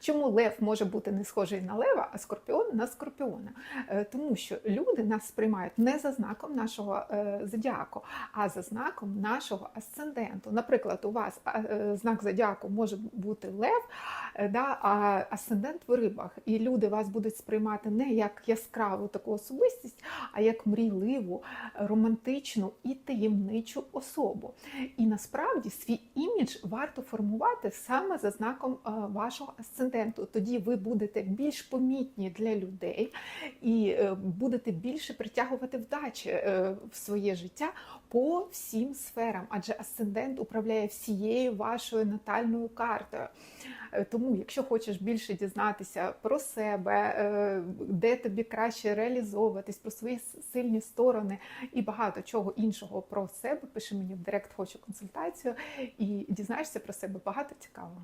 Чому лев може бути не схожий на лева, а скорпіон на скорпіона? Е, Тому що люди нас сприймають не за знаком нашого е, зодіаку, а за знаком нашого асценденту. Наприклад, у вас е, знак зодіаку може бути лев, да, а асцендент в рибах, і люди вас будуть сприймати не як яскраву таку особистість, а як мрійливу, романтичну і таємничу особу. І насправді свій імідж варто формувати саме за знаком вашого асценденту. Тоді ви будете більш помітні для людей і е, будете більше притягувати вдачі е, в своє життя по всім сферам, адже асцендент управляє всією вашою натальною картою. Е, Тому, якщо хочеш більше дізнатися про себе, де тобі краще реалізовуватись, про свої сильні сторони і багато чого іншого про себе, пиши мені в директ, хочу консультацію і дізнаєшся про себе багато цікавого.